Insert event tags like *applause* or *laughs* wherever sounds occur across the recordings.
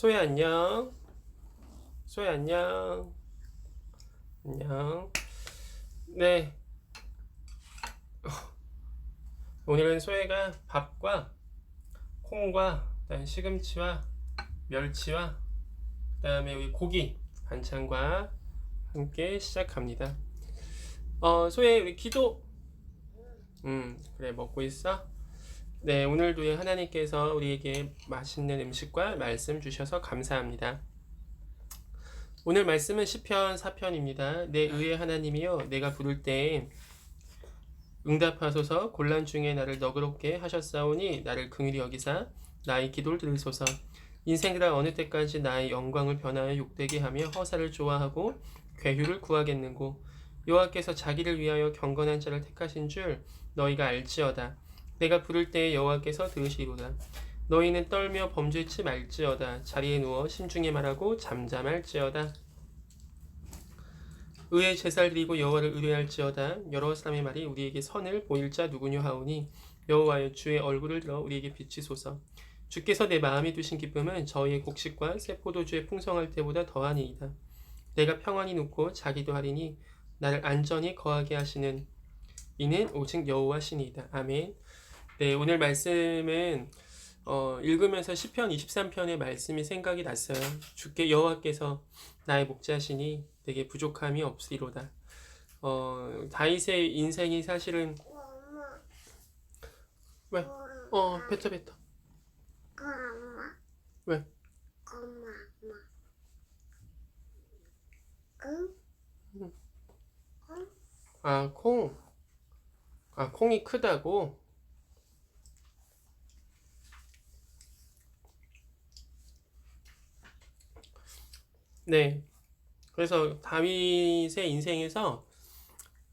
소희 안녕. 소희 안녕. 안녕. 네. *laughs* 오늘은 소희가 밥과 콩과 그다음 시금치와 멸치와 그다음에 우리 고기 반찬과 함께 시작합니다. 어, 소희 우리 기도. 음, 그래 먹고 있어. 네, 오늘도 하나님께서 우리에게 맛있는 음식과 말씀 주셔서 감사합니다. 오늘 말씀은 시편 4편입니다. 내 의의 하나님이여 내가 부를 때 응답하소서. 곤란 중에 나를 너그럽게 하셨사오니 나를 긍휼히 여기사. 나의 기도를 들으소서. 인생이라 어느 때까지 나의 영광을 변하여 욕되게 하며 허사를 좋아하고 괴휴를 구하겠는고? 여호와께서 자기를 위하여 경건한 자를 택하신 줄 너희가 알지어다 내가 부를 때에 여호와께서 들으시리로다 너희는 떨며 범죄치 말지어다. 자리에 누워 심중에 말하고 잠잠할지어다. 의의 제사를 드리고 여호와를 의뢰할지어다. 여러 사람의 말이 우리에게 선을 보일 자 누구냐 하오니 여호와여 주의 얼굴을 들어 우리에게 비치소서. 주께서 내 마음이 두신 기쁨은 저희의 곡식과 새 포도주의 풍성할 때보다 더하니이다. 내가 평안히 눕고 자기도 하리니 나를 안전히 거하게 하시는 이는 오직 여호와시니이다. 아멘 네 오늘 말씀은 어, 읽으면서 시편 23편의 말씀이 생각이 났어요. 주께 여호와께서 나의 목자시니 내게 부족함이 없으리로다. 어, 다윗의 인생이 사실은. 왜? 어, 뱉어 뱉어. 왜? 아, 콩. 아, 콩이 크다고. 네. 그래서 다윗의 인생에서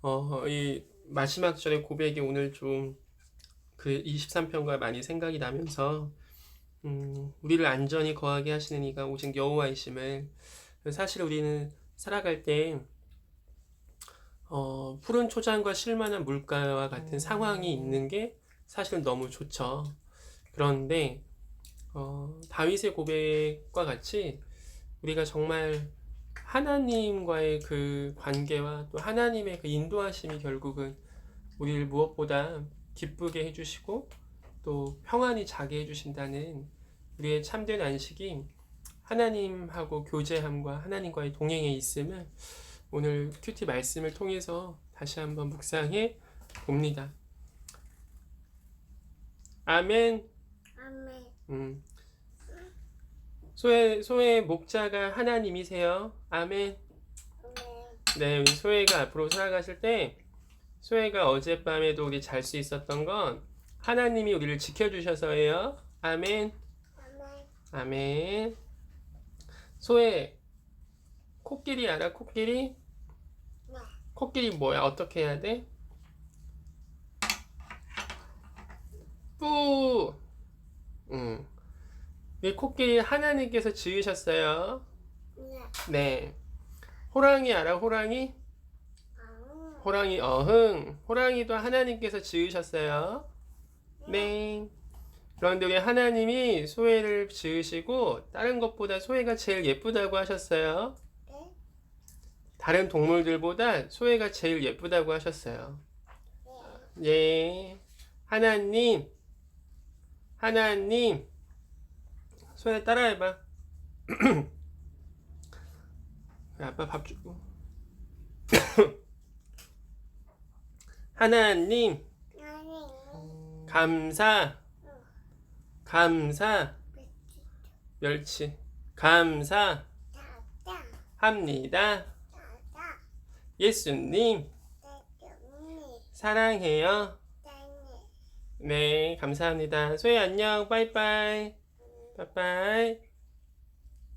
어, 이 마지막 절의 고백이 오늘 좀 그 23편과 많이 생각이 나면서 음, 우리를 안전히 거하게 하시는 이가 오직 여호와이심을 사실 우리는 살아갈 때 어, 푸른 초장과 실만한 물가와 같은 상황이 있는 게 사실 너무 좋죠. 그런데 어, 다윗의 고백과 같이 우리가 정말 하나님과의 그 관계와 또 하나님의 그 인도하심이 결국은 우리를 무엇보다 기쁘게 해주시고 또 평안히 자게 해주신다는 우리의 참된 안식이 하나님하고 교제함과 하나님과의 동행에 있음을 오늘 큐티 말씀을 통해서 다시 한번 묵상해 봅니다. 아멘. 아멘. 음. 소의 소의 목자가 하나님이세요. 아멘. 네, 우리 소혜가 앞으로 살아가실 때 소혜가 어젯밤에도 우리 잘 수 있었던 건 하나님이 우리를 지켜주셔서예요. 아멘. 아멘. 아멘. 소혜 코끼리 알아? 코끼리? 네. 코끼리 뭐야? 어떻게 해야 돼? 뿌. 응. 이 코끼리 하나님께서 지으셨어요. 네. 네. 호랑이 알아? 호랑이? 아. 호랑이 어흥. 호랑이도 하나님께서 지으셨어요. 네. 그런데 우리 하나님이 소혜를 지으시고 다른 것보다 소혜가 제일 예쁘다고 하셨어요. 네. 다른 동물들보다 소혜가 제일 예쁘다고 하셨어요. 네. 예. 하나님. 하나님. 소혜 따라 해봐. *clears throat* 아빠 밥 주고. *clears throat* 하나님. 감사. 감사. 멸치. 감사. 합니다. 예수님. 사랑해요. 네, 감사합니다. 소희 안녕. 빠이빠이. 빠이빠이.